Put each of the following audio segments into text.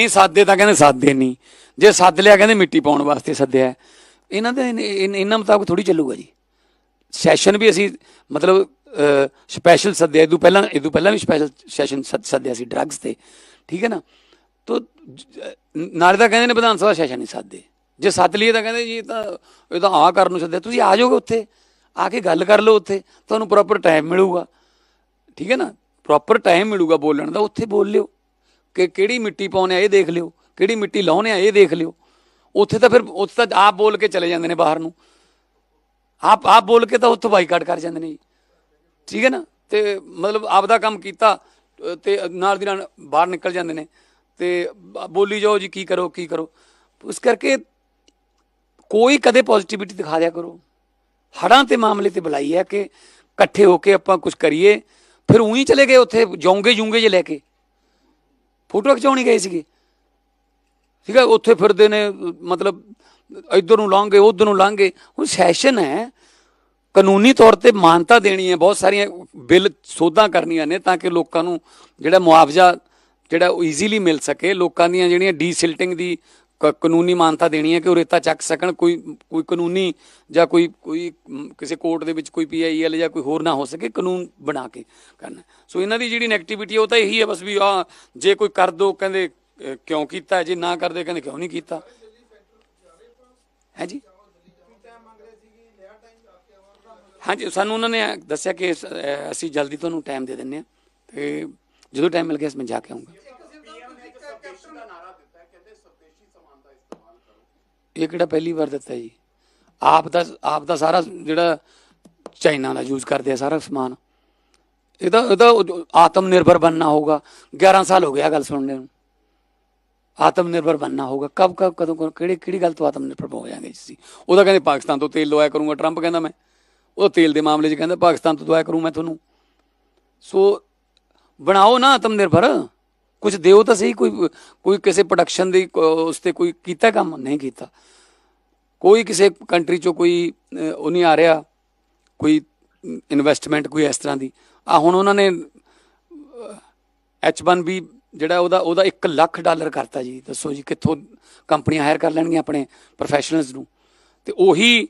ਨਹੀਂ, ਸਾਦੇ ਤਾਂ ਕਹਿੰਦੇ ਸਾਦੇ ਨਹੀਂ। ਜੇ ਸੱਦ ਲਿਆ ਕਹਿੰਦੇ ਮਿੱਟੀ ਪਾਉਣ ਵਾਸਤੇ ਸੱਦਿਆ ਇਹਨਾਂ ਦੇ ਇਹਨਾਂ ਮੁਤਾਬਕ ਥੋੜੀ ਚੱਲੂਗਾ ਜੀ। ਸੈਸ਼ਨ ਵੀ ਅਸੀਂ ਮਤਲਬ ਸਪੈਸ਼ਲ ਸੱਦਿਆ। ਇਹ ਤੋਂ ਪਹਿਲਾਂ ਇਹ ਤੋਂ ਪਹਿਲਾਂ ਵੀ ਸਪੈਸ਼ਲ ਸੈਸ਼ਨ ਸੱਦਿਆ ਸੀ ਡਰੱਗਸ ਤੇ। ਠੀਕ ਹੈ ਨਾ? ਤੋ ਨਾਲੇ ਤਾਂ ਕਹਿੰਦੇ ਨੇ ਵਿਧਾਨ ਸਭਾ ਸੈਸ਼ਨ ਨਹੀਂ ਸੱਦੇ। ਜੇ ਸੱਦ ਲਈਏ ਤਾਂ ਕਹਿੰਦੇ ਜੀ ਤਾਂ ਇਹ ਤਾਂ ਆ ਕਰਨ ਨੂੰ ਸੱਦਿਆ। ਤੁਸੀਂ ਆ ਜਾਓਗੇ ਉੱਥੇ। ਆ ਕੇ ਗੱਲ ਕਰ ਲਓ ਉੱਥੇ। ਤੁਹਾਨੂੰ ਪ੍ਰੋਪਰ ਟਾਈਮ ਮਿਲੂਗਾ। ਠੀਕ ਹੈ ਨਾ? ਪ੍ਰੋਪਰ ਟਾਈਮ ਮਿਲੂਗਾ ਬੋਲਣ ਦਾ। ਉੱਥੇ ਬੋਲ ਲਿਓ। ਕਿ ਕਿਹੜੀ ਮਿੱਟੀ ਪਾਉਣੇ ਆ ਇਹ ਦੇਖ ਲਿਓ ਕਿਹੜੀ ਮਿੱਟੀ ਲਾਉਣੇ ਆ ਇਹ ਦੇਖ ਲਿਓ। ਉੱਥੇ ਤਾਂ ਫਿਰ ਉੱਥੇ ਤਾਂ ਆਪ ਬੋਲ ਕੇ ਚਲੇ ਜਾਂਦੇ ਨੇ ਬਾਹਰ ਨੂੰ। ਆਪ ਆਪ ਬੋਲ ਕੇ ਤਾਂ ਉੱਥੋਂ ਬਾਈਕਾਟ ਕਰ ਜਾਂਦੇ ਨੇ ਜੀ। ਠੀਕ ਹੈ ਨਾ? ਤੇ ਮਤਲਬ ਆਪ ਦਾ ਕੰਮ ਕੀਤਾ ਅ, ਤੇ ਨਾਲ ਦੀ ਨਾਲ ਬਾਹਰ ਨਿਕਲ ਜਾਂਦੇ ਨੇ। ਤੇ ਬੋਲੀ ਜਾਓ ਜੀ ਕੀ ਕਰੋ ਕੀ ਕਰੋ। ਇਸ ਕਰਕੇ ਕੋਈ ਕਦੇ ਪੋਜ਼ਿਟਿਵਿਟੀ ਦਿਖਾ ਦਿਆ ਕਰੋ। ਹੜਾਂ ਤੇ ਮਾਮਲੇ ਤੇ ਬੁਲਾਈ ਹੈ ਕਿ ਇਕੱਠੇ ਹੋ ਕੇ ਆਪਾਂ ਕੁਝ ਕਰੀਏ ਫਿਰ ਉਹੀ ਚਲੇ ਗਏ ਉੱਥੇ ਜੌਂਗੇ ਜੂੰਗੇ ਜੇ ਲੈ ਕੇ। ਫੋਟੋ ਖਿਚਾਉਣੀ ਗਏ ਸੀਗੇ। ਠੀਕ ਹੈ ਉੱਥੇ ਫਿਰਦੇ ਨੇ, ਮਤਲਬ ਇੱਧਰ ਨੂੰ ਲੰਘੇ ਉਧਰ ਨੂੰ ਲੰਘੇ ਹੁਣ ਸੈਸ਼ਨ ਹੈ, ਕਾਨੂੰਨੀ ਤੌਰ ਤੇ ਮਾਨਤਾ ਦੇਣੀ ਹੈ, ਬਹੁਤ ਸਾਰੀਆਂ ਬਿੱਲ ਸੋਧਾਂ ਕਰਨੀਆਂ ਨੇ ਤਾਂ ਕਿ ਲੋਕਾਂ ਨੂੰ ਜਿਹੜਾ ਮੁਆਵਜ਼ਾ ਜਿਹੜਾ ਉਹ ਈਜ਼ੀਲੀ ਮਿਲ ਸਕੇ। ਲੋਕਾਂ ਦੀਆਂ ਜਿਹੜੀਆਂ ਡੀਸਿਲਟਿੰਗ ਦੀ ਕਾਨੂੰਨੀ ਮਾਨਤਾ ਦੇਣੀ ਹੈ ਕਿ ਉਹ ਰੇਤਾ ਚੱਕ ਸਕਣ, ਕੋਈ ਕੋਈ ਕਾਨੂੰਨੀ ਜਾਂ ਕੋਈ ਕੋਈ ਕਿਸੇ ਕੋਰਟ ਦੇ ਵਿੱਚ ਕੋਈ ਪੀਆਈਐਲ ਜਾਂ ਕੋਈ ਹੋਰ ਨਾ ਹੋ ਸਕੇ, ਕਾਨੂੰਨ ਬਣਾ ਕੇ ਕਰਨਾ। ਸੋ ਇਹਨਾਂ ਦੀ ਜਿਹੜੀ ਨੈਗੇਟਿਵਿਟੀ ਉਹ ਤਾਂ ਇਹੀ ਹੈ ਬਸ ਵੀ ਆ, ਜੇ ਕੋਈ ਕਰ ਦੋ, ਕਹਿੰਦੇ ਕਿਉਂ ਕੀਤਾ, ਜੇ ਨਾ ਕਰਦੇ, ਕਹਿੰਦੇ ਕਿਉਂ ਨਹੀਂ ਕੀਤਾ? ਹੈ ਜੀ? ਹਾਂਜੀ, ਸਾਨੂੰ ਉਹਨਾਂ ਨੇ ਦੱਸਿਆ ਕਿ ਅਸੀਂ ਜਲਦੀ ਤੁਹਾਨੂੰ ਟਾਈਮ ਦੇ ਦਿੰਨੇ ਆ ਤੇ ਜਦੋਂ ਟਾਈਮ ਮਿਲ ਗਿਆ, ਮੈਂ ਜਾ ਕੇ ਆਉਂਗਾ। ਇਹ ਕਿਹੜਾ ਪਹਿਲੀ ਵਾਰ ਦਿੱਤਾ ਜੀ? ਆਪ ਦਾ ਆਪ ਦਾ ਸਾਰਾ ਜਿਹੜਾ ਚਾਈਨਾ ਦਾ ਯੂਜ਼ ਕਰਦੇ ਆ ਸਾਰਾ ਸਮਾਨ। ਇਹਦਾ ਇਹਦਾ ਆਤਮ ਨਿਰਭਰ ਬਣਨਾ ਹੋਗਾ 11 ਸਾਲ ਹੋ ਗਿਆ ਗੱਲ ਸੁਣਨੇ ਨੂੰ। ਆਤਮ ਨਿਰਭਰ ਬਣਨਾ ਹੋਗਾ ਕਬ ਕਬ, ਕਦੋਂ, ਕਦੋਂ- ਕਿਹੜੀ ਕਿਹੜੀ ਗੱਲ ਤੋਂ ਆਤਮ ਨਿਰਭਰ ਹੋ ਜਾਾਂਗੇ ਜੀ ਉਹਦਾ ਕਹਿੰਦੇ ਪਾਕਿਸਤਾਨ ਤੋਂ ਤੇਲ ਲਵਾਇਆ ਕਰੂੰਗਾ, ਟਰੰਪ ਕਹਿੰਦਾ ਮੈਂ। ਉਹ ਤੇਲ ਦੇ ਮਾਮਲੇ 'ਚ ਕਹਿੰਦਾ ਪਾਕਿਸਤਾਨ ਤੋਂ ਦਵਾਇਆ ਕਰੂੰ ਮੈਂ ਤੁਹਾਨੂੰ। ਸੋ ਬਣਾਓ ਨਾ ਆਤਮ ਨਿਰਭਰ ਕੁਝ ਦਿਓ ਤਾਂ ਸਹੀ, ਕੋਈ ਕੋਈ ਕਿਸੇ ਪ੍ਰੋਡਕਸ਼ਨ ਦੀ ਉਸ ਤੇ ਕੋਈ ਕੀਤਾ ਕੰਮ? ਨਹੀਂ ਕੀਤਾ। ਕੋਈ ਕਿਸੇ ਕੰਟਰੀ ਚੋਂ ਕੋਈ ਉਹ ਨਹੀਂ ਆ ਰਿਹਾ, ਕੋਈ ਇਨਵੈਸਟਮੈਂਟ ਕੋਈ ਇਸ ਤਰ੍ਹਾਂ ਦੀ। ਆ ਹੁਣ ਉਹਨਾਂ ਨੇ H1B ਜਿਹੜਾ ਉਹਦਾ ਉਹਦਾ 1 ਲੱਖ ਡਾਲਰ ਕਰਤਾ ਜੀ। ਦੱਸੋ ਜੀ ਕਿੱਥੋਂ ਕੰਪਨੀਆਂ ਹਾਇਰ ਕਰ ਲੈਣਗੀਆਂ ਆਪਣੇ ਪ੍ਰੋਫੈਸ਼ਨਲਸ ਨੂੰ। ਤੇ ਉਹੀ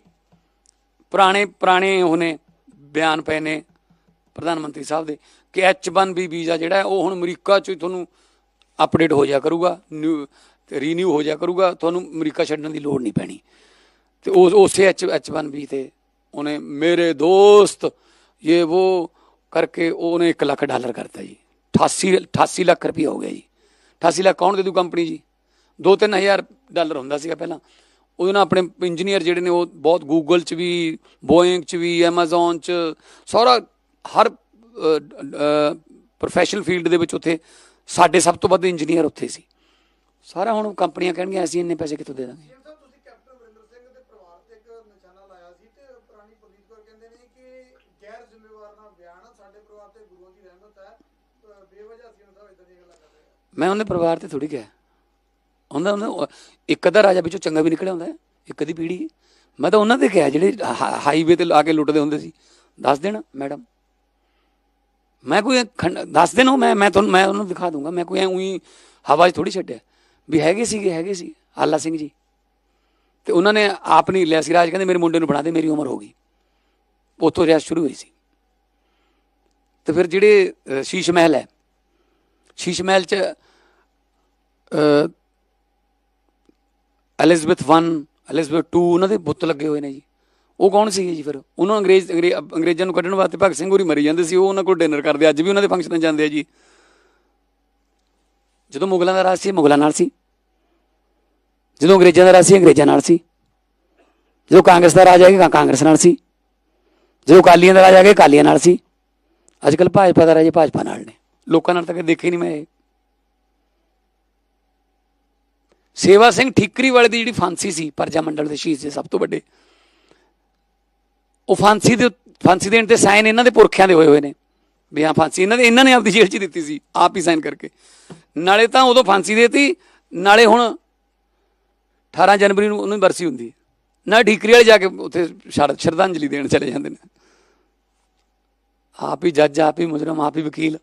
ਪੁਰਾਣੇ ਪੁਰਾਣੇ ਉਹਨੇ ਬਿਆਨ ਪਏ ਨੇ ਪ੍ਰਧਾਨ ਮੰਤਰੀ ਸਾਹਿਬ ਦੇ, ਕਿ H1B ਵੀਜ਼ਾ ਜਿਹੜਾ ਉਹ ਹੁਣ ਅਮਰੀਕਾ ਚ ਹੀ ਤੁਹਾਨੂੰ ਅਪਡੇਟ ਹੋ ਜਾ ਕਰੂਗਾ ਨਿਊ ਰੀਨਿਊ ਹੋ ਜਾ ਕਰੂਗਾ, ਤੁਹਾਨੂੰ ਅਮਰੀਕਾ ਛੱਡਣ ਦੀ ਲੋੜ ਨਹੀਂ ਪੈਣੀ। ਤੇ ਉਸ, ਉਸੇ H H1B ਤੇ ਉਹਨੇ ਮੇਰੇ ਦੋਸਤ ਇਹ ਉਹ ਕਰਕੇ ਉਹਨੇ 1 ਲੱਖ ਡਾਲਰ ਕਰਤਾ ਜੀ। 88 88 ਲੱਖ ਰੁਪਏ ਹੋ ਗਿਆ ਜੀ। 88 ਲੱਖ ਕੌਣ ਦੇ ਦੂ ਕੰਪਨੀ ਜੀ? 2-3000 ਡਾਲਰ ਹੁੰਦਾ ਸੀਗਾ ਪਹਿਲਾਂ। ਉਹਦੇ ਨਾਲ ਆਪਣੇ ਇੰਜੀਨੀਅਰ ਜਿਹੜੇ ਨੇ, ਉਹ ਬਹੁਤ ਗੂਗਲ 'ਚ ਵੀ ਬੋਇੰਗ 'ਚ ਵੀ ਐਮਾਜ਼ਨ 'ਚ, ਸਾਰਾ ਹਰ ਪ੍ਰੋਫੈਸ਼ਨਲ ਫੀਲਡ ਦੇ ਵਿੱਚ ਉੱਥੇ ਸਾਡੇ ਸਭ ਤੋਂ ਵੱਧ ਇੰਜੀਨੀਅਰ ਉੱਥੇ ਸੀ। ਸਾਰਾ ਹੁਣ ਕੰਪਨੀਆਂ ਕਹਿਣਗੀਆਂ ਅਸੀਂ ਇੰਨੇ ਪੈਸੇ ਕਿੱਥੋਂ ਦੇ ਦਾਂਗੇ? ਦੇ ਤੇ ਤੇ ਤੇ ਦੀ ਮੈਂ ਉਹਦੇ ਪਰਿਵਾਰ ਤੇ ਥੋੜੀ ਕਿਹਾ। ਉਹਨਾਂ ਉਹਨਾਂ ਇੱਕ ਅੱਧਾ ਰਾਜਾ ਵਿੱਚੋਂ ਚੰਗਾ ਵੀ ਨਿਕਲਿਆ ਹੁੰਦਾ ਇੱਕ ਅੱਧੀ ਪੀੜੀ ਮੈਂ ਤਾਂ ਉਹਨਾਂ ਦੇ ਕਿਹਾ ਜਿਹੜੇ ਹਾਈਵੇ ਤੇ ਲਾ ਕੇ ਲੁੱਟਦੇ ਹੁੰਦੇ ਸੀ। ਦੱਸ ਦੇਣਾ ਮੈਡਮ। ਮੈਂ ਕੋਈ ਖੰਡ- ਦੱਸ ਦੇਣਾ ਮੈਂ ਮੈਂ ਤੁਹਾਨੂੰ ਮੈਂ ਉਹਨੂੰ ਦਿਖਾ ਦੂੰਗਾ। ਮੈਂ ਕੋਈ ਐ ਉਹੀ ਹਵਾ 'ਚ ਥੋੜੀ ਛੱਡਿਆ। ਵੀ ਹੈਗੇ ਸੀਗੇ ਹੈਗੇ ਸੀ। ਆਲਾ ਸਿੰਘ ਜੀ। ਤੇ ਉਹਨਾਂ ਨੇ ਆਪ ਨਹੀਂ ਲਿਆ ਸੀ ਰਾਜ। ਕਹਿੰਦੇ ਮੇਰੇ ਮੁੰਡੇ ਨੂੰ ਬਣਾ ਦੇ ਮੇਰੀ ਉਮਰ ਹੋ ਗਈ। ਉੱਥੋਂ ਰਿਆਸਤ ਸ਼ੁਰੂ ਹੋਈ ਸੀ। ਤੇ ਫਿਰ ਜਿਹੜੇ ਸ਼ੀਸ਼ ਮਹਿਲ ਹੈ। ਸ਼ੀਸ਼ ਮਹਿਲ 'ਚ ਅ, ਐਲਿਜ਼ਬeth 1 ਐਲਿਜ਼ਬeth 2 ਉਹਨਾਂ ਦੇ ਬੁੱਤ ਲੱਗੇ ਹੋਏ ਨੇ ਜੀ। ਉਹ ਕੌਣ ਸੀਗੇ ਜੀ ਫਿਰ? ਉਹਨਾਂ ਅੰਗਰੇਜ਼, ਅੰਗਰੇ- ਅੰਗਰੇਜ਼ਾਂ ਨੂੰ ਕੱਢਣ ਵਾਸਤੇ ਭਗਤ ਸਿੰਘ ਹੋਰੀ ਮਰੀ ਜਾਂਦੇ ਸੀ, ਉਹ ਉਹਨਾਂ ਕੋਲ ਡਿਨਰ ਕਰਦੇ ਅੱਜ ਵੀ ਉਹਨਾਂ ਦੇ ਫੰਕਸ਼ਨਾਂ ਜਾਂਦੇ ਆ ਜੀ। ਜਦੋਂ ਮੁਗਲਾਂ ਦਾ ਰਾਜ ਸੀ, ਮੁਗਲਾਂ ਨਾਲ ਸੀ। ਜਦੋਂ ਅੰਗਰੇਜ਼ਾਂ ਦਾ ਰਾਜ ਸੀ, ਅੰਗਰੇਜ਼ਾਂ ਨਾਲ ਸੀ। ਜਦੋਂ ਕਾਂਗਰਸ ਦਾ ਰਾਜ ਆਏਗਾ ਕਾਂਗਰਸ ਨਾਲ ਸੀ। ਜਦੋਂ ਕਾਲੀਆਂ ਦਾ ਰਾਜ ਆ ਗਿਆ ਕਾਲੀਆਂ ਨਾਲ ਸੀ। ਅੱਜ ਕੱਲ ਭਾਜਪਾ ਦਾ ਰਾਜ ਭਾਜਪਾ ਨਾਲ ਨੇ। ਲੋਕਾਂ ਨਾਲ ਤਾਂ ਕਦੇ ਦੇਖੇ ਨਹੀਂ ਮੈਂ ਸੇਵਾ ਸਿੰਘ ਠੀਕਰੀ ਵਾਲੇ ਦੀ ਜਿਹੜੀ ਫਾਂਸੀ ਸੀ, ਪਰਜਾ ਮੰਡਲ ਦੇ ਸ਼ਹੀਦ ਦੇ ਸਭ ਤੋਂ ਵੱਡੇ ਉਹ ਫਾਂਸੀ ਦੇ ਫਾਂਸੀ ਦੇਣ ਤੇ ਸਾਈਨ ਇਹਨਾਂ ਦੇ ਪੁਰਖਿਆਂ ਦੇ ਹੋਏ ਹੋਏ ਨੇ। ਵੀ ਹਾਂ, ਫਾਂਸੀ ਇਹਨਾਂ ਦੇ ਇਹਨਾਂ ਨੇ ਆਪਦੀ ਜੇਲ੍ਹ 'ਚ ਦਿੱਤੀ ਸੀ, ਆਪ ਹੀ ਸਾਈਨ ਕਰਕੇ। ਨਾਲੇ ਤਾਂ ਉਦੋਂ ਫਾਂਸੀ ਦੇਤੀ, ਨਾਲੇ ਹੁਣ 18 ਜਨਵਰੀ ਨੂੰ ਉਹਨੂੰ ਬਰਸੀ ਹੁੰਦੀ ਨਾ ਠੀਕਰੀ ਵਾਲੇ ਜਾ ਕੇ ਉੱਥੇ ਸ਼ਰਧਾਂਜਲੀ ਦੇਣ ਚਲੇ ਜਾਂਦੇ ਨੇ। ਆਪ ਹੀ ਜੱਜ, ਆਪ ਹੀ ਮੁਜਰਮ, ਆਪ ਹੀ ਵਕੀਲ।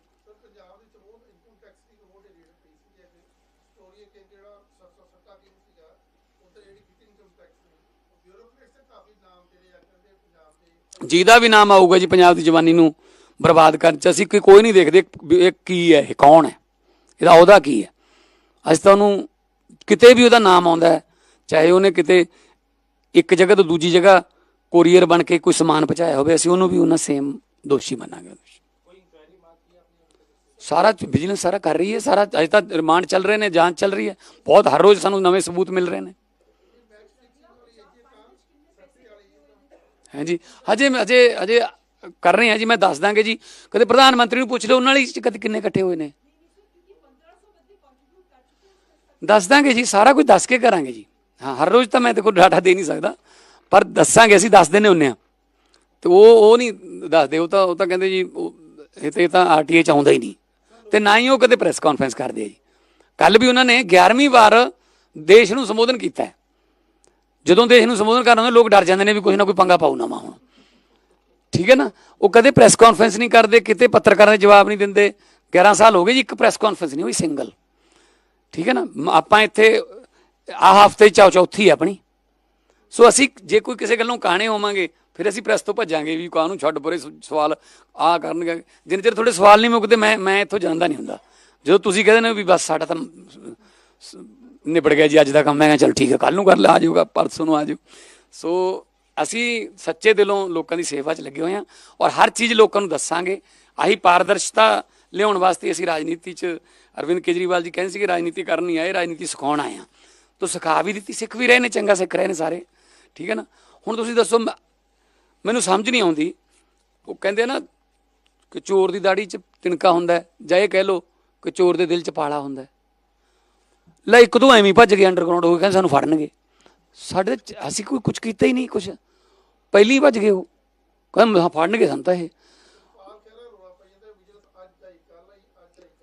ਜਿਹਦਾ ਵੀ ਨਾਮ ਆਊਗਾ ਜੀ ਪੰਜਾਬ ਦੀ ਜਵਾਨੀ ਨੂੰ ਬਰਬਾਦ ਕਰਨ ਚ, ਅਸੀਂ ਕੋਈ ਕੋਈ ਨਹੀਂ ਦੇਖਦੇ ਇਹ ਕੀ ਹੈ, ਇਹ ਕੌਣ ਹੈ? ਇਹਦਾ ਉਹਦਾ ਕੀ ਹੈ? ਅਸੀਂ ਤਾਂ ਉਹਨੂੰ ਕਿਤੇ ਵੀ ਉਹਦਾ ਨਾਮ ਆਉਂਦਾ ਹੈ, ਚਾਹੇ ਉਹਨੇ ਕਿਤੇ ਇੱਕ ਜਗ੍ਹਾ ਤੋਂ ਦੂਜੀ ਜਗ੍ਹਾ ਕੋਰੀਅਰ ਬਣ ਕੇ ਕੋਈ ਸਮਾਨ ਪਹੁੰਚਾਇਆ ਹੋਵੇ, ਅਸੀਂ ਉਹਨੂੰ ਵੀ ਉਹਨਾਂ ਸੇਮ ਦੋਸ਼ੀ ਮੰਨਾਂਗੇ। ਸਾਰਾ ਵਿਜੀਲੈਂਸ ਸਾਰਾ ਕਰ ਰਹੀ ਹੈ, ਸਾਰਾ ਅਜੇ ਤਾਂ ਰਿਮਾਂਡ ਚੱਲ ਰਹੇ ਨੇ, ਜਾਂਚ ਚੱਲ ਰਹੀ ਹੈ। ਬਹੁਤ ਹਰ ਰੋਜ਼ ਸਾਨੂੰ ਨਵੇਂ ਸਬੂਤ ਮਿਲ ਰਹੇ ਨੇ। ਹਾਂਜੀ, ਹਜੇ ਹਜੇ ਹਜੇ ਕਰ ਰਹੇ ਹਾਂ ਜੀ, ਮੈਂ ਦੱਸ ਦਾਂਗੇ ਜੀ। ਕਦੇ ਪ੍ਰਧਾਨ ਮੰਤਰੀ ਨੂੰ ਪੁੱਛ ਲਓ, ਉਹਨਾਂ ਲਈ ਕਦੇ ਕਿੰਨੇ ਇਕੱਠੇ ਹੋਏ ਨੇ? ਦੱਸ ਦਾਂਗੇ ਜੀ, ਸਾਰਾ ਕੁਝ ਦੱਸ ਕੇ ਕਰਾਂਗੇ ਜੀ। ਹਾਂ, ਹਰ ਰੋਜ਼ ਤਾਂ ਮੈਂ ਦੇਖੋ ਡਾਟਾ ਦੇ ਨਹੀਂ ਸਕਦਾ, ਪਰ ਦੱਸਾਂਗੇ, ਅਸੀਂ ਦੱਸ ਦਿੰਦੇ ਹੁੰਨੇ ਆ ਤੇ ਉਹ ਉਹ ਨਹੀਂ ਦੱਸਦੇ, ਉਹ ਤਾਂ ਉਹ ਤਾਂ ਕਹਿੰਦੇ ਜੀ, ਉਹ- ਇਹ ਤੇ ਇਹ ਤਾਂ ਆਰਟੀਏ ਚ ਆਉਂਦਾ ਹੀ ਨਹੀਂ। ਤੇ ਨਾ ਹੀ ਉਹ ਕਦੇ ਪ੍ਰੈਸ ਕਾਨਫਰੰਸ ਕਰਦੇ ਆ ਜੀ। ਕੱਲ ਵੀ ਉਹਨਾਂ ਨੇ 11ਵੀਂ ਵਾਰ ਦੇਸ਼ ਨੂੰ ਸੰਬੋਧਨ ਕੀਤਾ ਹੈ। ਜਦੋਂ ਦੇਸ਼ ਨੂੰ ਸੰਬੋਧਨ ਕਰਨ ਲੋਕ ਡਰ ਜਾਂਦੇ ਨੇ ਵੀ ਕੋਈ ਨਾ ਕੋਈ ਪੰਗਾ ਪਾਉ ਨਾ ਹੁਣ। ਠੀਕ ਹੈ ਨਾ? ਉਹ ਕਦੇ ਪ੍ਰੈਸ ਕਾਨਫਰੰਸ ਨਹੀਂ ਕਰਦੇ, ਕਿਤੇ ਪੱਤਰਕਾਰਾਂ ਦੇ ਜਵਾਬ ਨਹੀਂ ਦਿੰਦੇ। 11 ਸਾਲ ਹੋ ਗਏ ਜੀ, ਇੱਕ ਪ੍ਰੈਸ ਕਾਨਫਰੰਸ ਨਹੀਂ ਹੋਈ ਸਿੰਗਲ ਠੀਕ ਹੈ ਨਾ? ਮ- ਆਪਾਂ ਇੱਥੇ, ਆਹ ਹਫ਼ਤੇ ਚੌ ਚੌਥੀ ਹੈ ਆਪਣੀ। ਸੋ ਅਸੀਂ ਜੇ ਕੋਈ ਕਿਸੇ ਗੱਲੋਂ ਕਾਣੇ ਹੋਵਾਂਗੇ, ਫਿਰ ਅਸੀਂ ਪ੍ਰੈਸ ਤੋਂ ਭੱਜਾਂਗੇ ਵੀ ਕਾਹਨੂੰ ਛੱਡ ਪਰੇ ਸਵਾਲ ਆ ਕਰਨਗੇ। ਜਿੰਨੇ ਚਿਰ ਤੁਹਾਡੇ ਸਵਾਲ ਨਹੀਂ ਮੁੱਕਦੇ, ਮੈਂ ਮੈਂ ਇੱਥੋਂ ਜਾਂਦਾ ਨਹੀਂ ਹੁੰਦਾ। ਜਦੋਂ ਤੁਸੀਂ ਕਹਿੰਦੇ ਨੇ ਵੀ ਬਸ ਸਾਡਾ ਤਾਂ ਨਿਬੜ ਗਿਆ ਜੀ ਅੱਜ ਦਾ ਕੰਮ, ਮੈਂ ਕਿਹਾ ਚਲ ਠੀਕ ਹੈ ਕੱਲ ਨੂੰ ਕਰ ਲੈ, ਆ ਜਾਊਗਾ, ਪਰਸੋਂ ਨੂੰ ਆ ਜਾਊ। ਸੋ ਅਸੀਂ ਸੱਚੇ ਦਿਲੋਂ ਲੋਕਾਂ ਦੀ ਸੇਵਾ 'ਚ ਲੱਗੇ ਹੋਏ ਹਾਂ ਔਰ ਹਰ ਚੀਜ਼ ਲੋਕਾਂ ਨੂੰ ਦੱਸਾਂਗੇ। ਆਹੀ ਪਾਰਦਰਸ਼ਤਾ ਲਿਆਉਣ ਵਾਸਤੇ ਅਸੀਂ ਰਾਜਨੀਤੀ 'ਚ, ਅਰਵਿੰਦ ਕੇਜਰੀਵਾਲ ਜੀ ਕਹਿੰਦੇ ਸੀ ਕਿ ਰਾਜਨੀਤੀ ਕਰਨ ਨਹੀਂ ਆਏ, ਰਾਜਨੀਤੀ ਸਿਖਾਉਣ ਆਏ ਆ ਤੋ ਸਿਖਾ ਵੀ ਦਿੱਤੀ, ਸਿੱਖ ਵੀ ਰਹੇ ਨੇ, ਚੰਗਾ ਸਿੱਖ ਰਹੇ ਨੇ ਸਾਰੇ। ਠੀਕ ਹੈ ਨਾ? ਹੁਣ ਤੁਸੀਂ ਦੱਸੋ, ਮ- ਮੈਨੂੰ ਸਮਝ ਨਹੀਂ ਆਉਂਦੀ। ਉਹ ਕਹਿੰਦੇ ਨਾ ਕਿ ਚੋਰ ਦੀ ਦਾੜੀ 'ਚ ਤਿਣਕਾ ਹੁੰਦਾ ਜਾਂ ਇਹ ਕਹਿ ਲੋ ਕਿ ਚੋਰ ਦੇ ਦਿਲ 'ਚ ਪਾਲਾ ਹੁੰਦਾ ਲੈ ਇੱਕ ਦੋ ਐਵੇਂ ਭੱਜ ਗਏ ਅੰਡਰਗਰਾਉਂਡ ਹੋ ਗਏ ਕਹਿੰਦੇ ਸਾਨੂੰ ਫੜਨਗੇ। ਸਾਡੇ ਅਸੀਂ ਕੋਈ ਕੁਝ ਕੀਤਾ ਹੀ ਨਹੀਂ ਕੁਝ ਪਹਿਲੀ ਭੱਜ ਗਏ ਉਹ। ਕਹਿੰਦੇ ਹਾਂ ਫੜਨਗੇ ਸਾਨੂੰ ਤਾਂ ਇਹ।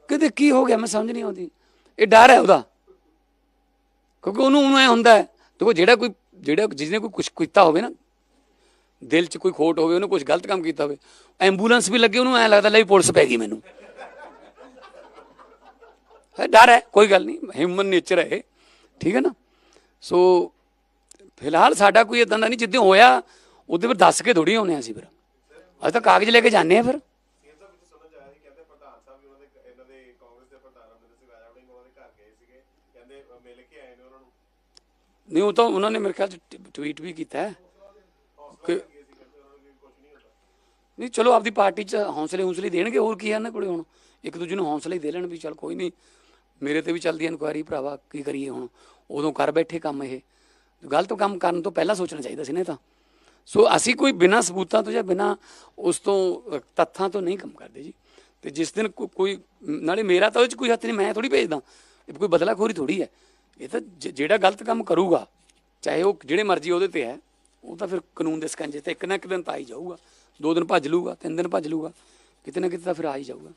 ਕਿਤੇ ਕੀ ਹੋ ਗਿਆ, ਮੈਂ ਸਮਝ ਨਹੀਂ ਆਉਂਦੀ। ਇਹ ਡਰ ਹੈ ਉਹਦਾ। ਕਿਉਂਕਿ ਉਹਨੂੰ ਉਹਨੂੰ ਐ ਹੁੰਦਾ ਹੈ। ਦੇਖੋ ਜਿਹੜਾ ਕੋਈ, ਜਿਹੜਾ ਜਿਹਨੇ ਕੋਈ ਕੁਝ ਕੀਤਾ ਹੋਵੇ ਨਾ, ਦਿਲ 'ਚ ਕੋਈ ਖੋਟ ਹੋਵੇ, ਉਹਨੇ ਕੁਝ ਗਲਤ ਕੰਮ ਕੀਤਾ ਹੋਵੇ, ਐਂਬੂਲੈਂਸ ਵੀ ਲੱਗੇ, ਉਹਨੂੰ ਐ ਲੱਗਦਾ, ਲੈ ਵੀ ਪੁਲਿਸ ਪੈ ਗਈ ਮੈਨੂੰ। ਹੈ ਡਰ ਹੈ ਕੋਈ ਗੱਲ ਨਹੀਂ ਹਿਊਮਨ ਨੇਚਰ ਹੈ ਇਹ, ਠੀਕ ਹੈ ਨਾ? ਸੋ ਫਿਲਹਾਲ ਸਾਡਾ ਕੋਈ ਇਦਾਂ ਦਾ ਨਹੀਂ ਜਿੱਦਾਂ ਹੋਇਆ ਉਹਦੇ ਪਰ ਦੱਸ ਕੇ ਥੋੜੀ ਆਉਨੇ ਅਸੀਂ ਫਿਰ। ਅਸੀਂ ਤਾਂ ਕਾਗਜ਼ ਲੈ ਕੇ ਜਾਂਦੇ ਆ ਫਿਰ। ਨਹੀਂ ਉਹ ਤਾਂ ਉਹਨਾਂ ਨੇ ਮੇਰੇ ਖਿਆਲ ਚ ਟਵੀਟ ਵੀ ਕੀਤਾ ਕਿ ਨਹੀਂ ਚਲੋ ਆਪਦੀ ਪਾਰਟੀ ਚ ਹੌਸਲੇ ਹੌਸਲੇ ਦੇਣਗੇ ਹੋਰ ਕੀ ਹੈ ਇਹਨਾਂ ਕੋਲੇ ਹੁਣ? ਇੱਕ ਦੂਜੇ ਨੂੰ ਹੌਸਲੇ ਦੇ ਲੈਣ ਵੀ ਚੱਲ ਕੋਈ ਨਹੀਂ। ਮੇਰੇ ਤੇ ਵੀ ਚੱਲਦੀ ਇਨਕੁਆਇਰੀ ਭਰਾਵਾ, ਕੀ ਕਰੀਏ ਹੁਣ? ਉਦੋਂ ਕਰ ਬੈਠੇ ਕੰਮ ਇਹ। ਗਲਤ ਕੰਮ ਕਰਨ ਤੋਂ ਪਹਿਲਾਂ ਸੋਚਣਾ ਚਾਹੀਦਾ ਸੀ ਨੇ ਤਾਂ। ਸੋ ਅਸੀਂ ਕੋਈ ਬਿਨਾਂ ਸਬੂਤਾਂ ਤੋਂ ਜਾਂ ਬਿਨਾਂ ਉਸ ਤੋਂ ਤੱਥਾਂ ਤੋਂ ਨਹੀਂ ਕੰਮ ਕਰਦੇ ਜੀ। ਤੇ ਜਿਸ ਦਿਨ ਕੋ- ਕੋਈ, ਨਾਲੇ ਮੇਰਾ ਤਾਂ ਉਹ ਚ ਕੋਈ ਹੱਥ ਨਹੀਂ, ਮੈਂ ਥੋੜੀ ਭੇਜਦਾ। ਇਹ ਕੋਈ ਬਦਲਾਖੋਰੀ ਥੋੜੀ ਹੈ। ਇਹ ਤਾਂ ਜਿਹੜਾ ਗਲਤ ਕੰਮ ਕਰੂਗਾ, ਚਾਹੇ ਉਹ ਜਿਹੜੇ ਮਰਜ਼ੀ ਉਹਦੇ ਤੇ ਹੈ, ਉਹ ਤਾਂ ਫਿਰ ਕਾਨੂੰਨ ਦੇ ਸਕੰਜੇ ਤੇ ਇੱਕ ਨਾ ਇੱਕ ਦਿਨ ਤਾਂ ਆ ਹੀ ਜਾਊਗਾ। ਦੋ ਦਿਨ ਭੱਜ ਲੂਗਾ ਤਿੰਨ ਦਿਨ ਭੱਜ ਲੂਗਾ ਕਿਤੇ ਨਾ ਕਿਤੇ ਤਾਂ ਫਿਰ ਆ ਹੀ ਜਾਊਗਾ।